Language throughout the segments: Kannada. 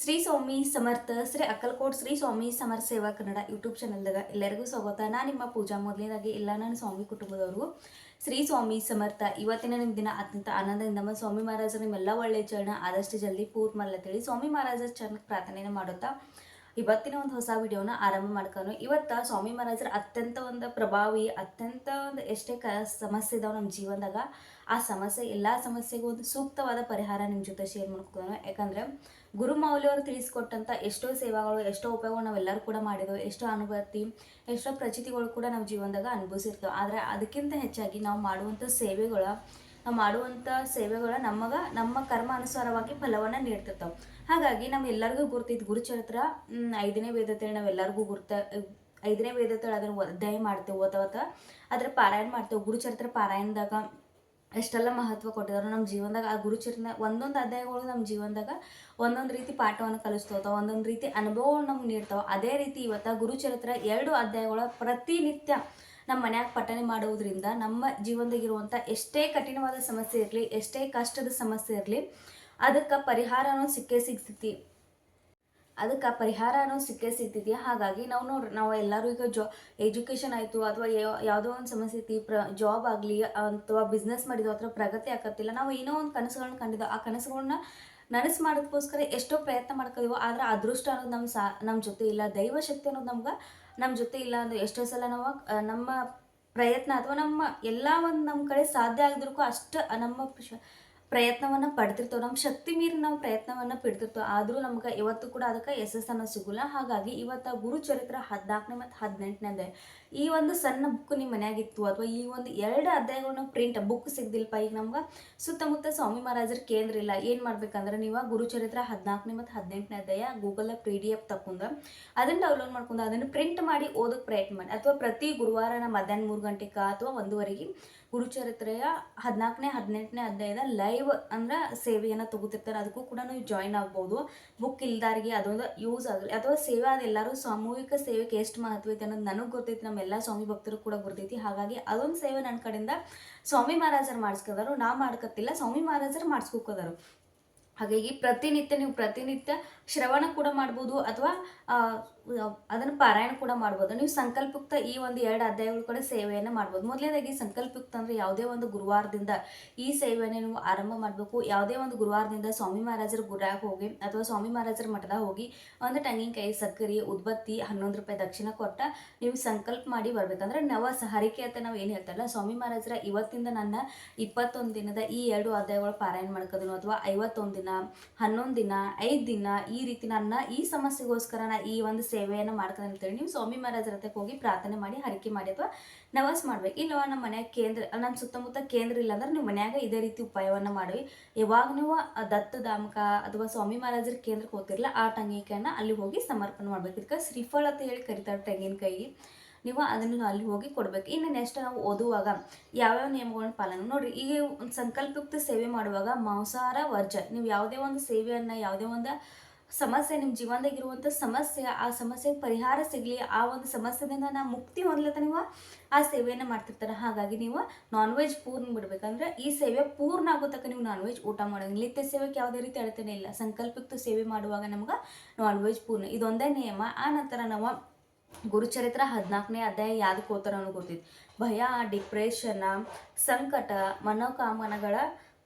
ಶ್ರೀ ಸ್ವಾಮಿ ಸಮರ್ಥ, ಶ್ರೀ ಅಕ್ಕಲ್ಕೋಟ್ ಶ್ರೀ ಸ್ವಾಮಿ ಸಮರ್ಥ ಸೇವಾ ಕನ್ನಡ ಯೂಟ್ಯೂಬ್ ಚಾನಲ್ದಾಗ ಎಲ್ಲರಿಗೂ ಸ್ವಾಗತ. ನಾನು ನಿಮ್ಮ ಪೂಜಾ ಮೊದಲನೇದಾಗಿ ಎಲ್ಲ ನನ್ನ ಸ್ವಾಮಿ ಕುಟುಂಬದವ್ರಿಗೂ ಶ್ರೀ ಸ್ವಾಮಿ ಸಮರ್ಥ, ಇವತ್ತಿನ ನಿಮ್ಮ ದಿನ ಅತ್ಯಂತ ಆನಂದದಿಂದ ಸ್ವಾಮಿ ಮಹಾರಾಜರ ನಿಮ್ಮೆಲ್ಲ ಒಳ್ಳೆಯ ಚರಣ ಆದಷ್ಟು ಜಲ್ದಿ ಪೂರ್ತಿ ಮಾಡ್ಲತ್ತೇಳಿ ಸ್ವಾಮಿ ಮಹಾರಾಜರ ಚರಣ ಪ್ರಾರ್ಥನೆಯನ್ನು ಮಾಡುತ್ತಾ ಇವತ್ತಿನ ಒಂದು ಹೊಸ ವಿಡಿಯೋನ ಆರಂಭ ಮಾಡ್ಕೊಂಡು ಇವತ್ತು ಸ್ವಾಮಿ ಮಹಾರಾಜರ ಅತ್ಯಂತ ಒಂದು ಪ್ರಭಾವಿ, ಅತ್ಯಂತ ಒಂದು ಎಷ್ಟೇ ಕ ಸಮಸ್ಯೆ ಇದಾವೆ ನಮ್ಮ ಜೀವನದಾಗ ಆ ಸಮಸ್ಯೆ, ಎಲ್ಲ ಸಮಸ್ಯೆಗೂ ಒಂದು ಸೂಕ್ತವಾದ ಪರಿಹಾರ ನಿಮ್ಮ ಜೊತೆ ಶೇರ್ ಮಾಡ್ಕೊಂಡು ಯಾಕಂದ್ರೆ ಗುರು ಮೌಲ್ಯವರು ತಿಳಿಸ್ಕೊಟ್ಟಂಥ ಎಷ್ಟೋ ಸೇವಾಗಳು, ಎಷ್ಟೋ ಉಪಯೋಗ ನಾವೆಲ್ಲರೂ ಕೂಡ ಮಾಡಿದೆವು. ಎಷ್ಟೋ ಅನುಭೂತಿ, ಎಷ್ಟೋ ಪ್ರಚಿತಿಗಳು ಕೂಡ ನಾವು ಜೀವನದಾಗ ಅನುಭವಿಸಿರ್ತೇವೆ. ಆದರೆ ಅದಕ್ಕಿಂತ ಹೆಚ್ಚಾಗಿ ನಾವು ಮಾಡುವಂಥ ಸೇವೆಗಳ, ನಾವು ಮಾಡುವಂಥ ಸೇವೆಗಳ ನಮಗೆ, ನಮ್ಮ ಕರ್ಮ ಅನುಸಾರವಾಗಿ ಫಲವನ್ನು ನೀಡ್ತಿರ್ತಾವೆ. ಹಾಗಾಗಿ ನಮ್ಮೆಲ್ಲರಿಗೂ ಗುರುತಿದ್ದು ಗುರುಚರಿತ್ರ ಐದನೇ ವೇದತೆ ನಾವೆಲ್ಲರಿಗೂ ಗುರುತ, ಐದನೇ ವೇದತೆ ಅದನ್ನು ಅಧ್ಯಾಯ ಮಾಡ್ತೇವೆ ಅಥವಾ ಅದ್ರ ಪಾರಾಯಣ ಮಾಡ್ತೇವೆ. ಗುರುಚರಿತ್ರ ಪಾರಾಯಣದಾಗ ಎಷ್ಟೆಲ್ಲ ಮಹತ್ವ ಕೊಟ್ಟಿದ್ದಾರೆ. ನಮ್ಮ ಜೀವನದಾಗ ಆ ಗುರುಚರಣ ಒಂದೊಂದು ಅಧ್ಯಾಯಗಳು ನಮ್ಮ ಜೀವನದಾಗ ಒಂದೊಂದು ರೀತಿ ಪಾಠವನ್ನು ಕಲಿಸ್ತೋತಾವ ಒಂದೊಂದು ರೀತಿ ಅನುಭವವನ್ನು ನಮ್ಗೆ ನೀಡ್ತಾವೆ. ಅದೇ ರೀತಿ ಇವತ್ತು ಗುರುಚರಿತ್ರ ಎರಡು ಅಧ್ಯಾಯಗಳ ಪ್ರತಿನಿತ್ಯ ನಮ್ಮ ಮನ್ಯಾಗ ಪಠನೆ ಮಾಡುವುದರಿಂದ ನಮ್ಮ ಜೀವನದಾಗಿರುವಂಥ ಎಷ್ಟೇ ಕಠಿಣವಾದ ಸಮಸ್ಯೆ ಇರಲಿ, ಎಷ್ಟೇ ಕಷ್ಟದ ಸಮಸ್ಯೆ ಇರಲಿ, ಅದಕ್ಕೆ ಪರಿಹಾರನೂ ಸಿಕ್ಕೇ ಸಿಗ್ತೈತಿ. ಅದಕ್ಕೆ ಪರಿಹಾರ ಅನ್ನೋದು ಸಿಕ್ಕೇ ಸಿಗ್ತಿದೆಯಾ? ಹಾಗಾಗಿ ನಾವು ನೋಡ್ರಿ ನಾವು ಎಲ್ಲರೂ ಈಗ ಜಾ ಎಜುಕೇಷನ್ ಆಯಿತು ಅಥವಾ ಯಾವುದೋ ಒಂದು ಸಮಸ್ಯೆ ಐತಿ ಪ್ರ ಜಾಬ್ ಆಗಲಿ, ಅಥವಾ ಬಿಸ್ನೆಸ್ ಮಾಡಿದ್ವು, ಅಥವಾ ಪ್ರಗತಿ ಆಗತ್ತಿಲ್ಲ ನಾವು ಏನೋ ಒಂದು ಕನಸುಗಳನ್ನ ಕಂಡಿದ್ದೋ ಆ ಕನಸುಗಳನ್ನ ನನಸು ಮಾಡೋದಕ್ಕೋಸ್ಕರ ಎಷ್ಟೋ ಪ್ರಯತ್ನ ಮಾಡ್ಕೋದೀವೋ, ಆದರೆ ಅದೃಷ್ಟ ಅನ್ನೋದು ನಮ್ಮ ಸಾ, ನಮ್ಮ ಜೊತೆ ಇಲ್ಲ. ದೈವ ಶಕ್ತಿ ಅನ್ನೋದು ನಮ್ಗೆ, ನಮ್ಮ ಜೊತೆ ಇಲ್ಲ ಅಂದ್ರೆ ಎಷ್ಟೋ ಸಲ ನಾವು ನಮ್ಮ ಪ್ರಯತ್ನ ಅಥವಾ ನಮ್ಮ ಎಲ್ಲ ಒಂದು ನಮ್ಮ ಕಡೆ ಸಾಧ್ಯ ಆಗಿದ್ರು ಅಷ್ಟು ನಮ್ಮ ಪ್ರಯತ್ನವನ್ನ ಪಡ್ತಿರ್ತೇವೆ. ನಮ್ಮ ಶಕ್ತಿ ಮೀರಿ ನಾವು ಪ್ರಯತ್ನವನ್ನ ಪಡ್ತಿರ್ತೇವೆ. ಆದರೂ ನಮ್ಗೆ ಇವತ್ತು ಕೂಡ ಅದಕ್ಕೆ ಯಶಸ್ಸನ್ನು ಸಿಗೋಲ್ಲ. ಹಾಗಾಗಿ ಇವತ್ತು ಗುರು ಚರಿತ್ರ ಹದಿನಾಲ್ಕನೇ ಮತ್ತು ಹದಿನೆಂಟನೇ ಅಧ್ಯಾಯ ಈ ಒಂದು ಸಣ್ಣ ಬುಕ್ ನಿಮ್ಮ ಮನ್ಯಾಗಿತ್ತು ಅಥವಾ ಈ ಒಂದು ಎರಡು ಅಧ್ಯಾಯಗಳನ್ನ ಪ್ರಿಂಟ್ ಬುಕ್ ಸಿಗ್ದಿಲ್ಪ? ಈಗ ನಮ್ಗೆ ಸುತ್ತಮುತ್ತ ಸ್ವಾಮಿ ಮಹಾರಾಜರ ಕೇಂದ್ರ ಇಲ್ಲ. ಏನು ಮಾಡ್ಬೇಕಂದ್ರೆ ನೀವು ಗುರುಚರಿತ್ರ ಹದಿನಾಲ್ಕನೇ ಮತ್ತು ಹದಿನೆಂಟನೇ ಅಧ್ಯಾಯ ಗೂಗಲ್ ಪಿ ಡಿ ಎಫ್ ತಕೊಂಡು ಅದನ್ನು ಡೌನ್ಲೋಡ್ ಮಾಡ್ಕೊಂಡು ಅದನ್ನು ಪ್ರಿಂಟ್ ಮಾಡಿ ಓದೋಕೆ ಪ್ರಯತ್ನ ಮಾಡಿ. ಅಥವಾ ಪ್ರತಿ ಗುರುವಾರ ಮಧ್ಯಾಹ್ನ ಮೂರು ಗಂಟೆಗೆ ಅಥವಾ ಒಂದುವರೆಗೆ ಗುರುಚರಿತ್ರೆಯ ಹದಿನಾಲ್ಕನೇ, ಹದಿನೆಂಟನೇ ಅಧ್ಯಾಯದ ಲೈವ್ ಅಂದ್ರೆ ಸೇವೆಯನ್ನು ತಗೋತಿರ್ತಾರೆ. ಅದಕ್ಕೂ ಕೂಡ ನೀವು ಜಾಯಿನ್ ಆಗ್ಬೋದು. ಬುಕ್ ಇಲ್ದಾರಿಗೆ ಅದೊಂದು ಯೂಸ್ ಆಗಲಿ ಅಥವಾ ಸೇವೆ ಅದೆಲ್ಲರೂ ಸಾಮೂಹಿಕ ಸೇವೆಗೆ ಎಷ್ಟು ಮಹತ್ವ ಐತೆ ಅನ್ನೋದು ನನಗೆ ಗೊತ್ತೈತಿ. ನಮ್ಮೆಲ್ಲ ಸ್ವಾಮಿ ಭಕ್ತರು ಕೂಡ ಬರ್ತೈತಿ. ಹಾಗಾಗಿ ಅದೊಂದು ಸೇವೆ ನನ್ನ ಕಡೆಯಿಂದ ಸ್ವಾಮಿ ಮಹಾರಾಜರು ಮಾಡಿಸ್ಕೋದಾರು. ನಾ ಮಾಡ್ಕತ್ತಿಲ್ಲ, ಸ್ವಾಮಿ ಮಹಾರಾಜರು ಮಾಡಿಸ್ಕೋಕೋದಾರು. ಹಾಗಾಗಿ ಪ್ರತಿನಿತ್ಯ ನೀವು ಪ್ರತಿನಿತ್ಯ ಶ್ರವಣ ಕೂಡ ಮಾಡ್ಬೋದು ಅಥವಾ ಅದನ್ನು ಪಾರಾಯಣ ಕೂಡ ಮಾಡ್ಬೋದು. ನೀವು ಸಂಕಲ್ಪಯುಕ್ತ ಈ ಒಂದು ಎರಡು ಅಧ್ಯಾಯಗಳ ಕೂಡ ಸೇವೆಯನ್ನು ಮಾಡ್ಬೋದು. ಮೊದಲನೇದಾಗಿ ಸಂಕಲ್ಪಯುಕ್ತ ಅಂದರೆ ಯಾವುದೇ ಒಂದು ಗುರುವಾರದಿಂದ ಈ ಸೇವೆಯನ್ನು ನೀವು ಆರಂಭ ಮಾಡಬೇಕು. ಯಾವುದೇ ಒಂದು ಗುರುವಾರದಿಂದ ಸ್ವಾಮಿ ಮಹಾರಾಜರ ಗುರಾಗ ಹೋಗಿ ಅಥವಾ ಸ್ವಾಮಿ ಮಹಾರಾಜರ ಮಠದಾಗ ಹೋಗಿ ಒಂದು ತೆಂಗಿನಕಾಯಿ, ಸಕ್ಕರೆ, ಉದ್ಬತ್ತಿ, ಹನ್ನೊಂದು ರೂಪಾಯಿ ದಕ್ಷಿಣ ಕೊಟ್ಟ ನೀವು ಸಂಕಲ್ಪ ಮಾಡಿ ಬರಬೇಕಂದ್ರೆ ನವ ಹರಿಕೆ ಅಂತ ನಾವು ಏನು ಹೇಳ್ತಾರಲ್ಲ ಸ್ವಾಮಿ ಮಹಾರಾಜರ ಇವತ್ತಿಂದ ನನ್ನ ಇಪ್ಪತ್ತೊಂದು ದಿನದ ಈ ಎರಡು ಅಧ್ಯಾಯಗಳು ಪಾರಾಯಣ ಮಾಡ್ಕೋದನು ಅಥವಾ ಐವತ್ತೊಂದು ದಿನ, ಹನ್ನೊಂದು ದಿನ, ಐದು ದಿನ ಈ ರೀತಿ ನನ್ನ ಈ ಸಮಸ್ಯೆಗೋಸ್ಕರ ಈ ಒಂದು ಸೇವೆಯನ್ನು ಮಾಡ್ತಾರೆ ಅಂತೇಳಿ ನೀವು ಸ್ವಾಮಿ ಮಹಾರಾಜರ ಹತ್ರಕ್ಕೆ ಹೋಗಿ ಪ್ರಾರ್ಥನೆ ಮಾಡಿ, ಹರಕೆ ಮಾಡಿ ಅಥವಾ ನವಸ್ ಮಾಡ್ಬೇಕು. ಇಲ್ಲವ ನಮ್ಮ ಮನ್ಯಾಗ ಕೇಂದ್ರ ನಮ್ಮ ಸುತ್ತಮುತ್ತ ಕೇಂದ್ರ ಇಲ್ಲ ಅಂದ್ರೆ ನೀವು ಮನ್ಯಾಗ ಇದೇ ರೀತಿ ಉಪಾಯವನ್ನು ಮಾಡಿ ಯಾವಾಗ ನೀವು ದತ್ತ ದತ್ತಧಾಮಕ ಅಥವಾ ಸ್ವಾಮಿ ಮಹಾರಾಜರ ಕೇಂದ್ರಕ್ಕೆ ಹೋಗ್ತಿರಲ್ಲ, ಆ ಟಂಗಿಕಾಯನ್ನ ಅಲ್ಲಿ ಹೋಗಿ ಸಮರ್ಪಣೆ ಮಾಡ್ಬೇಕು. ಇದಕ್ಕೆ ಶ್ರೀಫಲ ಅಂತ ಹೇಳಿ ಕರಿತಾರೆ ತೆಂಗಿನಕಾಯಿ ನೀವು ಅದನ್ನು ಅಲ್ಲಿ ಹೋಗಿ ಕೊಡ್ಬೇಕು. ಇನ್ನು ನೆಕ್ಸ್ಟ್ ನಾವು ಓದುವಾಗ ಯಾವ್ಯಾವ ನಿಯಮಗಳನ್ನ ಪಾಲನೆ ನೋಡಿರಿ ಈಗ ಒಂದು ಸಂಕಲ್ಪಯುಕ್ತ ಸೇವೆ ಮಾಡುವಾಗ ಮಾಂಸಾಹಾರ ವರ್ಜ ನೀವು ಯಾವುದೇ ಒಂದು ಸೇವೆಯನ್ನು, ಯಾವುದೇ ಒಂದು ಸಮಸ್ಯೆ ನಿಮ್ಮ ಜೀವನದಾಗಿರುವಂಥ ಸಮಸ್ಯೆ, ಆ ಸಮಸ್ಯೆಗೆ ಪರಿಹಾರ ಸಿಗಲಿ, ಆ ಒಂದು ಸಮಸ್ಯೆದಿಂದ ನಾ ಮುಕ್ತಿ ಹೊಂದ್ಲತ್ತ ನೀವು, ಆ ಸೇವೆಯನ್ನು ಮಾಡ್ತಿರ್ತಾರೆ. ಹಾಗಾಗಿ ನೀವು ನಾನ್ ವೆಜ್ ಪೂರ್ಣ ಬಿಡ್ಬೇಕಂದ್ರೆ ಈ ಸೇವೆ ಪೂರ್ಣ ಆಗೋ ನೀವು ನಾನ್ ವೆಜ್ ಊಟ ಮಾಡೋಂಗಿಲ್ಲ ನಿತ್ಯ ಸೇವೆಗೆ ಯಾವುದೇ ರೀತಿ ಅಡತನೇ ಇಲ್ಲ. ಸಂಕಲ್ಪಿತ ಸೇವೆ ಮಾಡುವಾಗ ನಮ್ಗೆ ನಾನ್ ವೆಜ್ ಪೂರ್ಣ. ಇದೊಂದೇ ನಿಯಮ. ಆ ನಂತರ ನಾವು ಗುರುಚರಿತ್ರ ಹದಿನಾಲ್ಕನೇ ಅಧ್ಯಾಯ ಯಾವ್ದಕ್ಕೆ ಹೋಗ್ತಾರ ಅನ್ನೋ ಗೊತ್ತಿತ್ತು. ಭಯ ಡಿಪ್ರೆಷನ್ ಸಂಕಟ, ಮನೋಕಾಮನಗಳ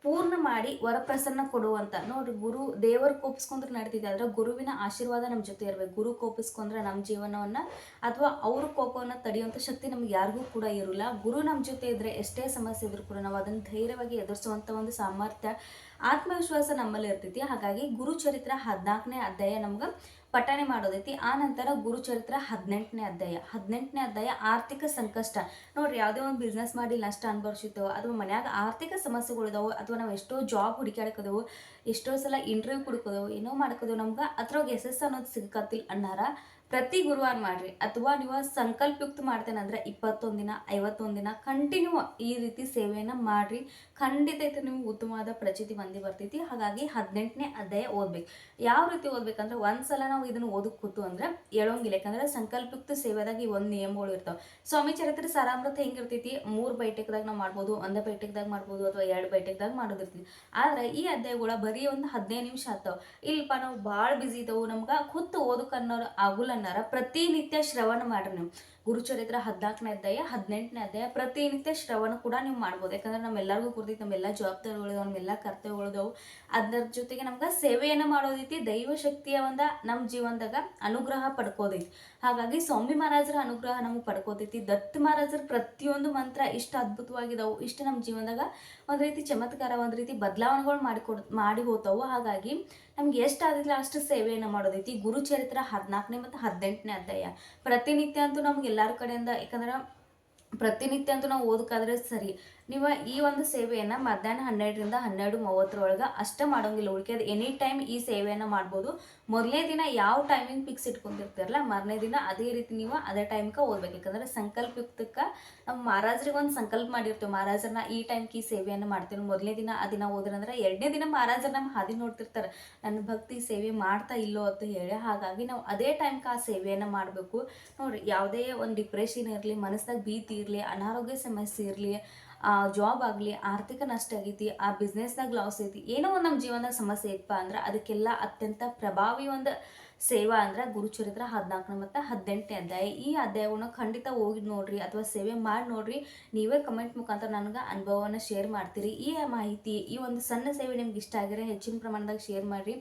ಪೂರ್ಣ ಮಾಡಿ ವರಪ್ರಸನ್ನ ಕೊಡುವಂತ. ನೋಡ್ರಿ ಗುರು ದೇವರು ಕೋಪಿಸ್ಕೊಂಡ್ರೆ ನಡೀತಿದೆ. ಆದ್ರೆ ಗುರುವಿನ ಆಶೀರ್ವಾದ ನಮ್ಮ ಜೊತೆ ಇರಬೇಕು. ಗುರು ಕೋಪಿಸ್ಕೊಂಡ್ರೆ ನಮ್ಮ ಜೀವನವನ್ನ ಅಥವಾ ಅವ್ರ ಕೋಪವನ್ನ ತಡೆಯುವಂಥ ಶಕ್ತಿ ನಮ್ಗೆ ಯಾರಿಗೂ ಕೂಡ ಇರಲ್ಲ. ಗುರು ನಮ್ಮ ಜೊತೆ ಇದ್ರೆ ಎಷ್ಟೇ ಸಮಸ್ಯೆ ಇದ್ರು ಕೂಡ ನಾವು ಅದನ್ನು ಧೈರ್ಯವಾಗಿ ಎದುರಿಸುವಂಥ ಒಂದು ಸಾಮರ್ಥ್ಯ ಆತ್ಮವಿಶ್ವಾಸ ನಮ್ಮಲ್ಲಿ ಇರ್ತೈತಿ. ಹಾಗಾಗಿ ಗುರುಚರಿತ್ರ ಹದಿನಾಲ್ಕನೇ ಅಧ್ಯಾಯ ನಮ್ಗೆ ಪಠಣೆ ಮಾಡೋದೈತಿ. ಆ ನಂತರ ಗುರುಚರಿತ್ರ ಹದಿನೆಂಟನೇ ಅಧ್ಯಾಯ. ಹದಿನೆಂಟನೇ ಅಧ್ಯಾಯ ಆರ್ಥಿಕ ಸಂಕಷ್ಟ. ನೋಡ್ರಿ, ಯಾವುದೇ ಒಂದು ಬಿಸ್ನೆಸ್ ಮಾಡಿ ನಷ್ಟ ಅನುಭವಿಸಿತ್ತು, ಅಥವಾ ಮನ್ಯಾಗ ಆರ್ಥಿಕ ಸಮಸ್ಯೆಗಳಿದಾವೆ ಅಥವಾ ನಾವು ಎಷ್ಟೋ ಜಾಬ್ ಹುಡುಕಾಡ್ಕೋದವು ಎಷ್ಟೋ ಸಲ ಇಂಟರ್ವ್ಯೂ ಕುಡ್ಕೋದವು ಏನೋ ಮಾಡ್ಕೋದವು ನಮ್ಗೆ ಅದ್ರೊಳಗೆ ಯಶಸ್ಸು ಅನ್ನೋದು ಸಿಗಕತ್ತಿಲ್ಲ ಅನ್ನಾರ. ಪ್ರತಿ ಗುರುವಾರ ಮಾಡ್ರಿ. ಅಥವಾ ನೀವು ಸಂಕಲ್ಪಯುಕ್ತ ಮಾಡ್ತೇನೆ ಅಂದ್ರೆ ಇಪ್ಪತ್ತೊಂದು ದಿನ, ಐವತ್ತೊಂದು ದಿನ ಕಂಟಿನ್ಯೂ ಈ ರೀತಿ ಸೇವೆಯನ್ನು ಮಾಡ್ರಿ. ಖಂಡಿತ ಇದು ನಿಮ್ಗೆ ಉತ್ತಮವಾದ ಪ್ರಚಿತಿ ಬಂದಿ ಬರ್ತೈತಿ. ಹಾಗಾಗಿ ಹದಿನೆಂಟನೇ ಅಧ್ಯಾಯ ಓದ್ಬೇಕು. ಯಾವ ರೀತಿ ಓದ್ಬೇಕಂದ್ರೆ ಒಂದ್ಸಲ ನಾವು ಇದನ್ನು ಓದಕ್ಕೆ ಕೂತು ಅಂದ್ರೆ ಹೇಳೋಂಗಿಲ್ಲ. ಯಾಕಂದ್ರೆ ಸಂಕಲ್ಪಯುಕ್ತ ಸೇವೆದಾಗ ಈ ಒಂದು ನಿಯಮಗಳು ಇರ್ತಾವ. ಸ್ವಾಮಿ ಚರಿತ್ರೆ ಸಾರಾಮೃತ ಹೆಂಗಿರ್ತೈತಿ ಮೂರು ಬೈಟಕ್ದಾಗ ನಾವು ಮಾಡ್ಬೋದು, ಒಂದೇ ಬೈಟಕ್ದಾಗ ಮಾಡ್ಬೋದು, ಅಥವಾ ಎರಡು ಬೈಟಕ್ದಾಗ ಮಾಡೋದಿರ್ತೈತಿ ಆದ್ರೆ ಈ ಅಧ್ಯಾಯಗಳ ಬರೀ ಒಂದು ಹದಿನೈದು ನಿಮಿಷ ಆಗ್ತಾವ ಇಲ್ಲಪ್ಪ, ನಾವು ಭಾಳ ಬಿಸಿ ಇದ್ದವು. ನಮ್ಗೆ ಕೂತು ಓದಕ್ಕೆ ಅನ್ನೋರು ಆಗುಲ್ಲ ಅನ್ನಾರ ಪ್ರತಿನಿತ್ಯ ಶ್ರವಣ ಮಾಡ್ರಿ ನೀವು. ಗುರುಚರಿತ್ರ ಹದಿನಾಲ್ಕನೇ ಅಧ್ಯಾಯ, ಹದಿನೆಂಟನೇ ಅಧ್ಯಾಯ ಪ್ರತಿನಿತ್ಯ ಶ್ರವಣ ಕೂಡ ನೀವು ಮಾಡ್ಬೋದು. ಯಾಕಂದ್ರೆ ನಮ್ಮೆಲ್ಲರಿಗೂ ಗುರ್ತೈತಿ ನಮ್ಮೆಲ್ಲ ಜವಾಬ್ದಾರಿಗಳಿದಾವೆ ನಮ್ಮೆಲ್ಲ ಕರ್ತವ್ಯಗಳಿದಾವೆ ಅದರ ಜೊತೆಗೆ ನಮ್ಗೆ ಸೇವೆಯನ್ನು ಮಾಡೋದೈತಿ, ದೈವ ಶಕ್ತಿಯ ಒಂದು ನಮ್ಮ ಜೀವನದಾಗ ಅನುಗ್ರಹ ಪಡ್ಕೋದೈತಿ. ಹಾಗಾಗಿ ಸ್ವಾಮಿ ಮಹಾರಾಜರ ಅನುಗ್ರಹ ನಮಗೆ ಪಡ್ಕೋತೈತಿ. ದತ್ತ ಮಹಾರಾಜರ ಪ್ರತಿಯೊಂದು ಮಂತ್ರ ಇಷ್ಟು ಅದ್ಭುತವಾಗಿದಾವು. ಇಷ್ಟು ನಮ್ಮ ಜೀವನದಾಗ ಒಂದು ರೀತಿ ಚಮತ್ಕಾರ, ಒಂದು ರೀತಿ ಬದಲಾವಣೆಗಳು ಮಾಡಿಕೊಡ್, ಮಾಡಿ ಹೋತವು. ಹಾಗಾಗಿ ನಮ್ಗೆ ಎಷ್ಟು ಆದಿಲ್ಲ ಅಷ್ಟು ಸೇವೆಯನ್ನು ಮಾಡೋದೈತಿ. ಗುರುಚರಿತ್ರ ಹದಿನಾಲ್ಕನೇ ಮತ್ತು ಹದಿನೆಂಟನೇ ಅಧ್ಯಾಯ. ಪ್ರತಿನಿತ್ಯ ಅಂತೂ ನಮ್ಗೆ ಎಲ್ಲರ ಕಡೆಯಿಂದ ಯಾಕಂದ್ರೆ ಪ್ರತಿನಿತ್ಯ ಅಂತೂ ನಾವು ಓದಕ್ಕಾದ್ರೆ ಸರಿ. ನೀವು ಈ ಒಂದು ಸೇವೆಯನ್ನು ಮಧ್ಯಾಹ್ನ ಹನ್ನೆರಡರಿಂದ ಹನ್ನೆರಡು ಮೂವತ್ತರೊಳಗೆ ಅಷ್ಟೇ ಮಾಡೋಂಗಿಲ್ಲ ಉಳಿಕೆ ಅದು ಎನಿ ಟೈಮ್ ಈ ಸೇವೆಯನ್ನು ಮಾಡ್ಬೋದು. ಮೊದಲನೇ ದಿನ ಯಾವ ಟೈಮಿಂಗ್ ಫಿಕ್ಸ್ ಇಟ್ಕೊಂಡಿರ್ತಾರಲ್ಲ, ಮಾರನೇ ದಿನ ಅದೇ ರೀತಿ ನೀವು ಅದೇ ಟೈಮ್ಗೆ ಓದ್ಬೇಕು. ಯಾಕಂದರೆ ಸಂಕಲ್ಪಯುಕ್ತಕ್ಕೆ ನಮ್ಮ ಮಹಾರಾಜರಿಗೆ ಒಂದು ಸಂಕಲ್ಪ ಮಾಡಿರ್ತೀವಿ. ಮಹಾರಾಜರನ್ನ ಈ ಟೈಮ್ಗೆ ಈ ಸೇವೆಯನ್ನು ಮಾಡ್ತೀವಿ. ಮೊದಲನೇ ದಿನ ಆ ದಿನ ಓದ್ರಂದ್ರೆ ಎರಡನೇ ದಿನ ಮಹಾರಾಜರು ನಮ್ಮ ಹಾದಿ ನೋಡ್ತಿರ್ತಾರೆ. ನನ್ನ ಭಕ್ತಿ ಸೇವೆ ಮಾಡ್ತಾ ಇಲ್ಲೋ ಅಂತ ಹೇಳಿ ಹಾಗಾಗಿ ನಾವು ಅದೇ ಟೈಮ್ಗೆ ಆ ಸೇವೆಯನ್ನು ಮಾಡಬೇಕು. ನೋಡಿ ಯಾವುದೇ ಒಂದು ಡಿಪ್ರೆಷನ್ ಇರಲಿ ಮನಸ್ಸಾಗ ಭೀತಿ ಇರಲಿ, ಅನಾರೋಗ್ಯ ಸಮಸ್ಯೆ ಇರಲಿ ಜಾಬ್ ಆಗಲಿ, ಆರ್ಥಿಕ ನಷ್ಟ ಆಗೈತಿ, ಆ ಬಿಸ್ನೆಸ್ನಾಗ ಲಾಸ್ ಐತಿ, ಏನೋ ಒಂದು ನಮ್ಮ ಜೀವನದಾಗ ಸಮಸ್ಯೆ ಇತ್ತಪ್ಪ ಅಂದ್ರೆ ಅದಕ್ಕೆಲ್ಲ ಅತ್ಯಂತ ಪ್ರಭಾವಿ ಒಂದು ಸೇವಾ ಅಂದ್ರೆ ಗುರುಚರಿತ್ರ ಹದಿನಾಲ್ಕನೇ ಮತ್ತು ಹದಿನೆಂಟನೇ ಅಧ್ಯಾಯ. ಈ ಅಧ್ಯಾಯವನ್ನು ಖಂಡಿತ ಹೋಗಿ ನೋಡ್ರಿ ಅಥವಾ ಸೇವೆ ಮಾಡಿ ನೋಡ್ರಿ. ನೀವೇ ಕಮೆಂಟ್ ಮುಖಾಂತರ ನನಗೆ ಅನುಭವವನ್ನು ಶೇರ್ ಮಾಡ್ತೀರಿ. ಈ ಮಾಹಿತಿ, ಈ ಒಂದು ಸಣ್ಣ ಸೇವೆ ನಿಮ್ಗೆ ಇಷ್ಟ ಆಗಿರೋ ಹೆಚ್ಚಿನ ಪ್ರಮಾಣದಾಗ ಶೇರ್ ಮಾಡಿರಿ.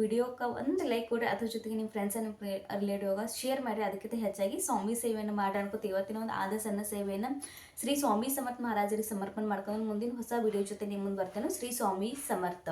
ವಿಡಿಯೋಕ್ಕೆ ಒಂದು ಲೈಕ್ ಕೊಡಿ ಅದ್ರ ಜೊತೆಗೆ ನಿಮ್ಮ ಫ್ರೆಂಡ್ಸ್ ನಿಮ್ಮ ರಿಲೇಟಿವ್ ಶೇರ್ ಮಾಡಿ ಅದಕ್ಕಿಂತ ಹೆಚ್ಚಾಗಿ ಸ್ವಾಮಿ ಸೇವೆಯನ್ನು ಮಾಡಿ ಅನ್ಕೋತೀವಿ. ಇವತ್ತಿನ ಒಂದು ಆದ ಸಣ್ಣ ಸೇವೆಯನ್ನು ಶ್ರೀ ಸ್ವಾಮಿ ಸಮರ್ಥ ಮಹಾರಾಜರಿಗೆ ಸಮರ್ಪಣೆ ಮಾಡ್ಕೊಂಡು ಮುಂದಿನ ಹೊಸ ವಿಡಿಯೋ ಜೊತೆ ನಿಮ್ಮ ಮುಂದೆ ಬರ್ತೇನೆ. ಶ್ರೀ ಸ್ವಾಮಿ ಸಮರ್ಥ.